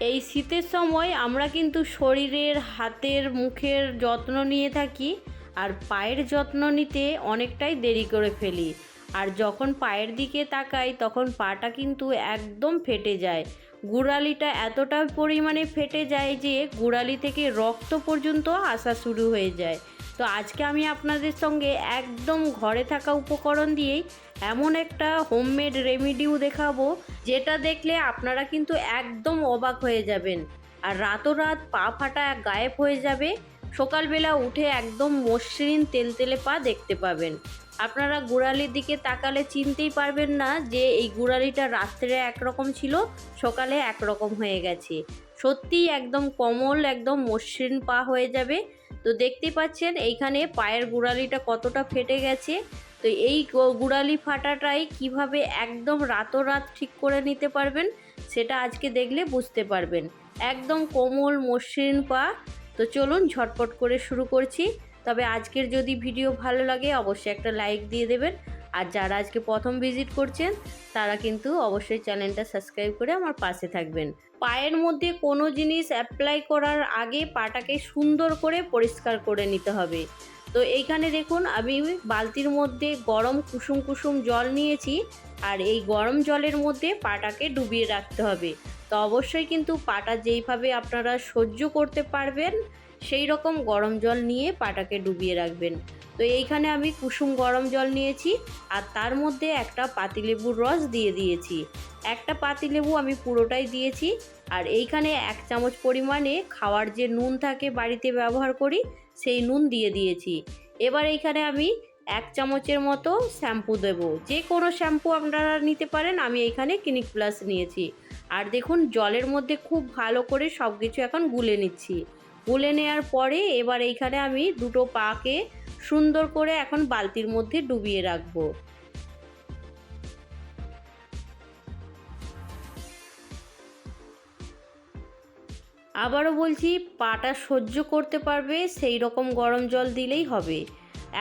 এই শীতের সময় আমরা কিন্তু শরীরের, হাতের, মুখের যত্ন নিয়ে থাকি আর পায়ের যত্ন নিতে অনেকটাই দেরি করে ফেলি। আর যখন পায়ের দিকে তাকাই, তখন পাটা কিন্তু একদম ফেটে যায়। গুড়ালিটা এতটা পরিমাণে ফেটে যায় যে গুড়ালি থেকে রক্ত পর্যন্ত আসা শুরু হয়ে যায়। তো আজকে আমি আপনাদের সঙ্গে একদম ঘরে থাকা উপকরণ দিয়েই এমন একটা হোমমেড রেমিডিও দেখাবো, যেটা দেখলে আপনারা কিন্তু একদম অবাক হয়ে যাবেন। আর রাতোরাত পা ফাটা গায়েব হয়ে যাবে, সকালবেলা উঠে একদম মসৃণ তেলতেলে পা দেখতে পাবেন। আপনারা গোড়ালির দিকে তাকালে চিনতেই পারবেন না যে এই গোড়ালিটা রাত্রে একরকম ছিল, সকালে একরকম হয়ে গেছে। সত্যিই একদম কমল, একদম মসৃণ পা হয়ে যাবে। তো দেখতেই পাচ্ছেন, এইখানে পায়ের গোড়ালিটা কতটা ফেটে গেছে। তো এই গোড়ালি ফাটাটাই কীভাবে একদম রাতোরাত ঠিক করে নিতে পারবেন, সেটা আজকে দেখলে বুঝতে পারবেন। একদম কোমল, মসৃণ পা। তো চলুন ঝটপট করে শুরু করছি। তবে আজকের যদি ভিডিও ভালো লাগে, অবশ্যই একটা লাইক দিয়ে দেবেন। আর যারা আজকে প্রথম ভিজিট করছেন, তারা কিন্তু অবশ্যই চ্যানেলটা সাবস্ক্রাইব করে আমার পাশে থাকবেন। পায়ের মধ্যে কোনো জিনিস অ্যাপ্লাই করার আগে পাটাকে সুন্দর করে পরিষ্কার করে নিতে হবে। তো এইখানে দেখুন, আমি বালতির মধ্যে গরম কুসুম কুসুম জল নিয়েছি, আর এই গরম জলের মধ্যে পাটাকে ডুবিয়ে রাখতে হবে। তো অবশ্যই কিন্তু পাটা যেইভাবে আপনারা সহ্য করতে পারবেন সেই রকম গরম জল নিয়ে পাটাকে ডুবিয়ে রাখবেন। তো এইখানে আমি কুসুম গরম জল নিয়েছি আর তার মধ্যে একটা পাতিলেবুর রস দিয়ে দিয়েছি। একটা পাতিলেবু আমি পুরোটাই দিয়েছি আর এইখানে এক চামচ পরিমাণে খাওয়ার যে নুন থাকে বাড়িতে ব্যবহার করি, সেই নুন দিয়ে দিয়েছি। এবার এইখানে আমি এক চামচের মতো শ্যাম্পু দেব। যে কোনো শ্যাম্পু আপনারা নিতে পারেন, আমি এখানে ক্লিনিক প্লাস নিয়েছি। আর দেখুন, জলের মধ্যে খুব ভালো করে সব কিছু এখন গুলে নিচ্ছি। গুলে নেওয়ার পরে এবার এইখানে আমি দুটো পাকে সুন্দর করে এখন বালতির মধ্যে ডুবিয়ে রাখব। আবারও বলছি, পাটা সহ্য করতে পারবে, সেই রকম গরম জল দিলেই হবে।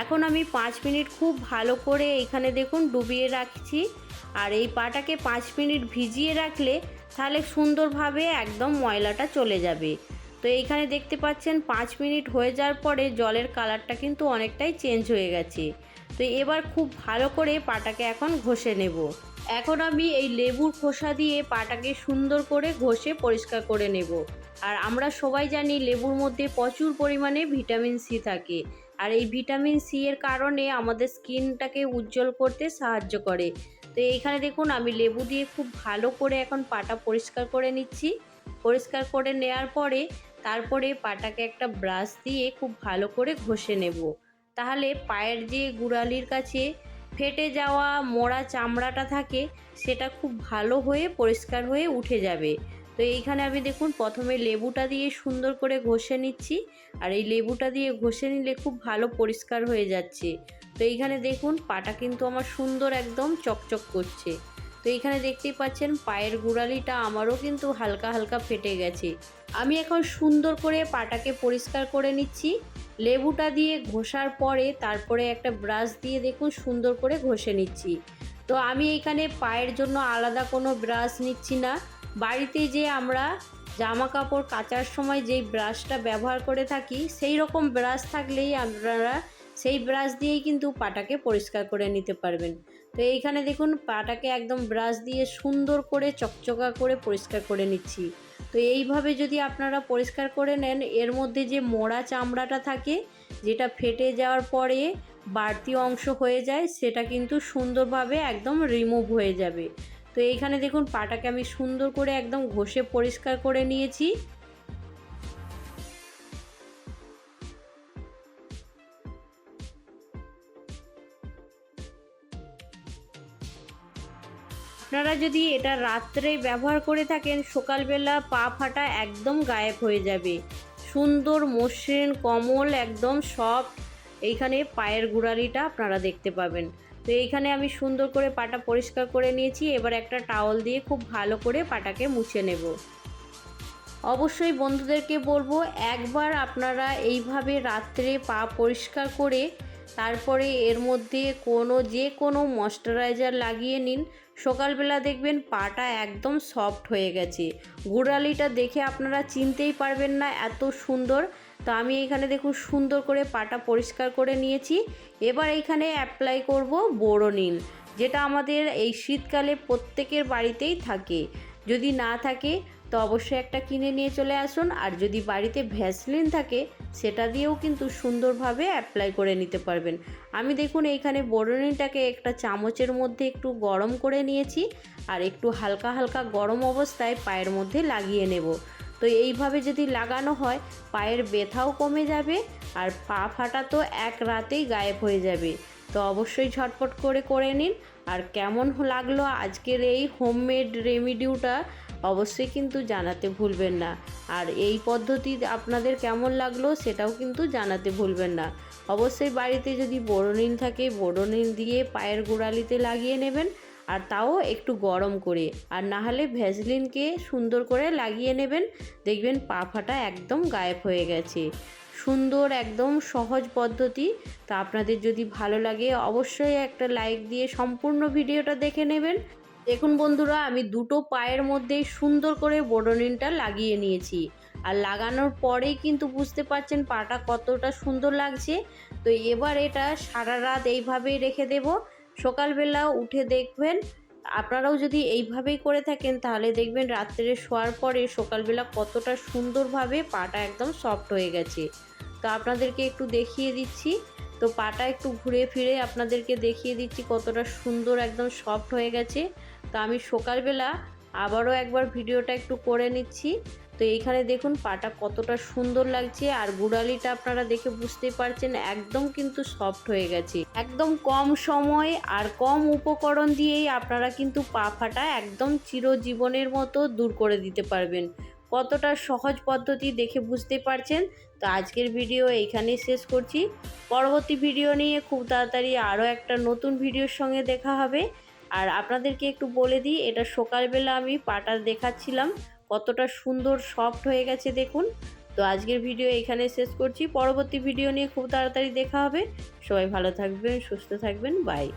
এখন আমি পাঁচ মিনিট খুব ভালো করে এখানে দেখুন ডুবিয়ে রাখছি। আর এই পাটাকে পাঁচ মিনিট ভিজিয়ে রাখলে তাহলে সুন্দরভাবে একদম ময়লাটা চলে যাবে। তো এইখানে দেখতে পাচ্ছেন পাঁচ মিনিট হয়ে যাওয়ার পরে জলের কালারটা কিন্তু অনেকটাই চেঞ্জ হয়ে গেছে। তো এবার খুব ভালো করে পাটাকে এখন ঘষে নেব। এখন আমি এই লেবুর খোসা দিয়ে পাটাকে সুন্দর করে ঘষে পরিষ্কার করে নেব। আর আমরা সবাই জানি লেবুর মধ্যে প্রচুর পরিমাণে ভিটামিন সি থাকে। আর এই ভিটামিন সি এর কারণে আমাদের স্কিনটাকে উজ্জ্বল করতে সাহায্য করে। তো এইখানে দেখুন, আমি লেবু দিয়ে খুব ভালো করে এখন পাটা পরিষ্কার করে নিচ্ছি। পরিষ্কার করে নেওয়ার পরে তারপরে পাটাকে একটা ব্রাশ দিয়ে খুব ভালো করে ঘষে নেব। তাহলে পায়ের যে গুড়ালির কাছে ফেটে যাওয়া মোড়া চামড়াটা থাকে, সেটা খুব ভালো হয়ে পরিষ্কার হয়ে উঠে যাবে। তো এইখানে আমি দেখুন, প্রথমে লেবুটা দিয়ে সুন্দর করে ঘষে নিচ্ছি। আর এই লেবুটা দিয়ে ঘষে নিলে খুব ভালো পরিষ্কার হয়ে যাচ্ছে। তো এইখানে দেখুন, পাটা কিন্তু আমার সুন্দর একদম চকচক করছে। তো এখানে দেখতেই পাচ্ছেন পায়ের গোড়ালিটা আমারও কিন্তু হালকা হালকা ফেটে গেছে। আমি এখন সুন্দর করে পাটাকে পরিষ্কার করে নিচ্ছি। লেবুটা দিয়ে ঘষার পরে তারপরে একটা ব্রাশ দিয়ে দেখুন সুন্দর করে ঘষে নিচ্ছি। তো আমি এখানে পায়ের জন্য আলাদা কোনো ব্রাশ নিচ্ছি না। বাড়িতে যে আমরা জামা কাপড় কাচার সময় যেই ব্রাশটা ব্যবহার করে থাকি, সেই রকম ব্রাশ থাকলেই আপনারা সেই ব্রাশ দিয়েই কিন্তু পাটাকে পরিষ্কার করে নিতে পারবেন। তো এইখানে দেখুন পাটাকে একদম ব্রাশ দিয়ে সুন্দর করে চকচকা করে পরিষ্কার করে নিচ্ছি। তো এইভাবে যদি আপনারা পরিষ্কার করে নেন, এর মধ্যে যে মোড়া চামড়াটা থাকে, যেটা ফেটে যাওয়ার পরে বাড়তি অংশ হয়ে যায়, সেটা কিন্তু সুন্দরভাবে একদম রিমুভ হয়ে যাবে। তো এইখানে দেখুন পাটাকে আমি সুন্দর করে একদম ঘষে পরিষ্কার করে নিয়েছি। আপনারা যদি এটা রাত্রে ব্যবহার করে থাকেন, সকালবেলা পা ফাটা একদম গায়েব হয়ে যাবে। সুন্দর মসৃণ কমল একদম সফট এইখানে পায়ের গুড়ালিটা আপনারা দেখতে পাবেন। তো এইখানে আমি সুন্দর করে পাটা পরিষ্কার করে নিয়েছি, এবার একটা টাওয়াল দিয়ে খুব ভালো করে পাটাকে মুছে নেব। অবশ্যই বন্ধুদেরকে বলব, একবার আপনারা এইভাবে রাত্রে পা পরিষ্কার করে তারপরে এর মধ্যে কোনো যে কোনো ময়শ্চারাইজার লাগিয়ে নিন। সকালবেলা দেখবেন পাটা একদম সফট হয়ে গেছে। গুড়ালিটা দেখে আপনারা চিনতেই পারবেন না, এত সুন্দর। তো আমি এখানে দেখুন সুন্দর করে পাটা পরিষ্কার করে নিয়েছি। এবার এখানে অ্যাপ্লাই করব বোরোনিন, যেটা আমাদের এই শীতকালে প্রত্যেকের বাড়িতেই থাকে। যদি না থাকে তো অবশ্যই একটা কিনে নিয়ে চলে আসুন। আর যদি বাড়িতে ভ্যাসলিন থাকে, সেটা দিয়েও কিন্তু সুন্দরভাবে অ্যাপ্লাই করে নিতে পারবেন। আমি দেখুন এইখানে বোরোনিনটাকে একটা চামচের মধ্যে একটু গরম করে নিয়েছি আর একটু হালকা হালকা গরম অবস্থায় পায়ের মধ্যে লাগিয়ে নেব। তো এইভাবে যদি লাগানো হয়, পায়ের ব্যথাও কমে যাবে আর পা ফাটা তো এক রাতেই গায়েব হয়ে যাবে। তো অবশ্যই ঝটপট করে করে নিন। আর কেমন লাগল আজকের এই হোমমেড রেমিডিউটা অবশ্যই কিন্তু জানাতে ভুলবেন না। আর এই পদ্ধতি আপনাদের কেমন লাগল সেটাও কিন্তু জানাতে ভুলবেন না। অবশ্যই বাড়িতে যদি বোরোনিন থাকে, বোরোনিন দিয়ে পায়ের গোড়ালিতে লাগিয়ে নেবেন, আর তাও একটু গরম করে। আর না হলে ভ্যাসলিনকে সুন্দর করে লাগিয়ে নেবেন। দেখবেন পা ফাটা একদম গায়েব হয়ে গেছে। সুন্দর, একদম সহজ পদ্ধতি। তা আপনাদের যদি ভালো লাগে অবশ্যই একটা লাইক দিয়ে সম্পূর্ণ ভিডিওটা দেখে নেবেন। দেখুন বন্ধুরা, আমি দুটো পায়ের মধ্যেই সুন্দর করে বোডোনিনটা লাগিয়ে নিয়েছি। আর লাগানোর পরেই কিন্তু বুঝতে পারছেন পাটা কতটা সুন্দর লাগছে। তো এবার এটা সারা রাত এইভাবেই রেখে দেব। সকালবেলা উঠে দেখবেন, আপনারাও যদি এইভাবেই করে থাকেন, তাহলে দেখবেন রাত্রে শোয়ার পরে সকালবেলা কতটা সুন্দরভাবে পাটা একদম সফট হয়ে গেছে। তো আপনাদেরকে একটু দেখিয়ে দিচ্ছি। তো পাটা একটু ঘুরে ফিরে আপনাদেরকে দেখিয়ে দিচ্ছি কতটা সুন্দর একদম সফট হয়ে গেছে। তো আমি সকালবেলা আবারও একবার ভিডিওটা একটু করে নিচ্ছি। তো এইখানে দেখুন পাটা কতটা সুন্দর লাগছে আর গুড়ালিটা আপনারা দেখে বুঝতেই পারছেন একদম কিন্তু সফট হয়ে গেছে। একদম কম সময় আর কম উপকরণ দিয়েই আপনারা কিন্তু পা ফাটা একদম চিরজীবনের মতো দূর করে দিতে পারবেন। কতটা সহজ পদ্ধতি দেখে বুঝতে পারছেন? তো আজকের ভিডিও এইখানেই শেষ করছি। পরবর্তী ভিডিও নিয়ে খুব তাড়াতাড়ি আরও একটা নতুন ভিডিওর সঙ্গে দেখা হবে। আর আপনাদেরকে একটু বলে দিই, এটা সকালবেলা আমি পাটা দেখাচ্ছিলাম। কতটা সুন্দর সফট হয়ে গেছে দেখুন। তো আজকের ভিডিও এখানে শেষ করছি। পরবর্তী ভিডিও নিয়ে খুব তাড়াতাড়ি দেখা হবে। সবাই ভালো থাকবেন, সুস্থ থাকবেন, বাই।